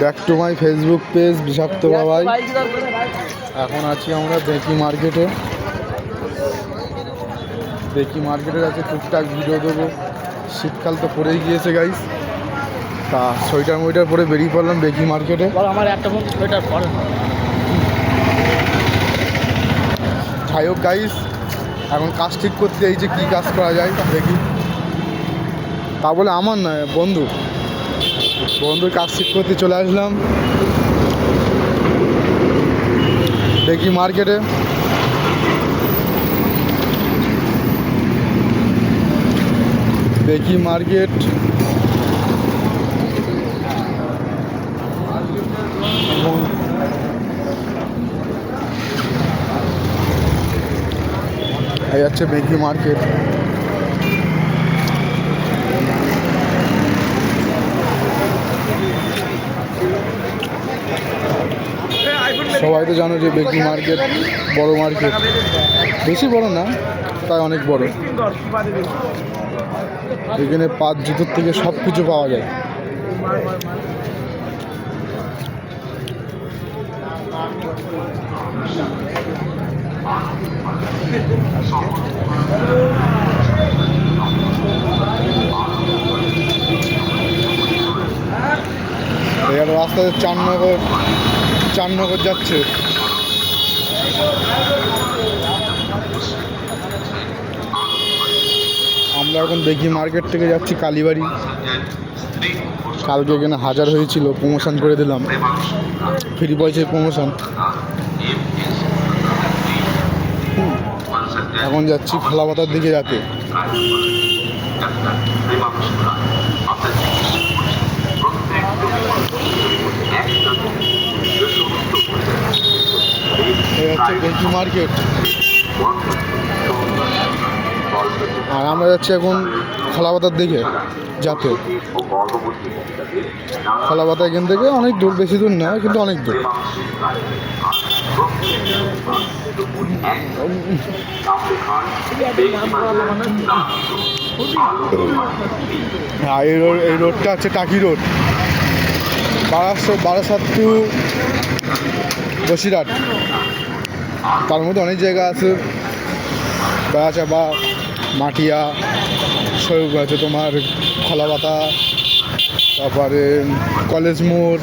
Back to my Facebook page বিষাক্ত বাবাই এখন আছি আমরা বেকি মার্কেটে বেকি মার্কেটের আছে টুকটাক ভিডিও দেবো। শীতকাল তো পড়েই গিয়েছে গাইস তা সোয়েটার মোয়েটার পরে বেরিয়ে পড়লাম বেকি মার্কেটে আমার একটা সোয়েটার পরে। যাই হোক গাইস এখন কাজ ঠিক করতে এই যে কী কাজ করা যায় দেখি। তা বলে আমার নয় বন্ধু। বন্ধুর কাজ ঠিক করতে চলে আসলাম। দেখি মার্কেটে দেখি মার্কেট এই হচ্ছে বেঙ্কি মার্কেট সবাই তো জানো যে বেঙ্কি মার্কেট, বড় মার্কেট। বেশি বড় না তাই অনেক বড়। এখানে পাঁচ জুতোর থেকে সব কিছু পাওয়া যায়। রাস্তাতে চারনগর চারনগর যাচ্ছে। আমরা এখন দেখি মার্কেট থেকে যাচ্ছি কালীবাড়ি। কালকে এখানে হাজার হয়েছিল প্রমোশন করে দিলাম। ফ্রি পয়সায় প্রমোশন এখন যাচ্ছি খোলাপাতার দিকে যাতে। হচ্ছে বেঙ্কি মার্কেট। আর আমরা যাচ্ছি এখন খোলাপাতার দিকে যাতে খোলাপাতা এখান থেকে অনেক দূর, বেশি দূর না, কিন্তু অনেক দূর। হ্যাঁ এই রোড, এই রোডটা হচ্ছে টাকি রোড। বারাসো বারাসাত টু বসিরহাট। তার মধ্যে অনেক জায়গা আছে। বেড়াচাপা মাটিয়া সব আছে তোমার খোলাপাতা, তারপরে কলেজ মোড়,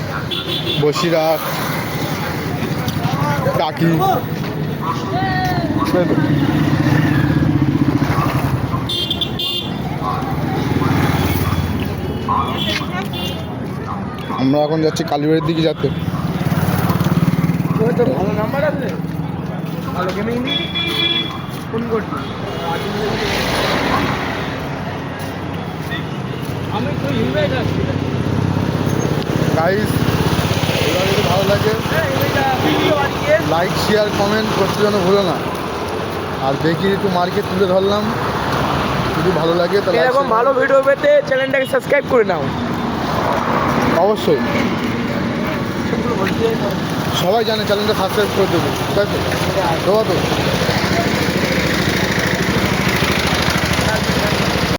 বসিরহাট টাকি আমরা এখন যাচ্ছি কালীবাড়ির দিকে যাতে নাম্বার আছে। ভালো গেমিং ফোন করছি। আমি তো ইনভাইট আছি গাইস এবার যদি ভালো লাগে ভিডিও লাইক শেয়ার কমেন্ট করতে যেন ভুলো না। আর দেখি একটু মার্কেট তুলে ধরলাম। যদি ভালো লাগে তাহলে এরকম ভালো ভিডিও পেতে চ্যানেলটাকে সাবস্ক্রাইব করে নাও। অবশ্যই। সবাই জানে চ্যানেলটা সাবস্ক্রাইব করে দেবে। ঠিক আছে তো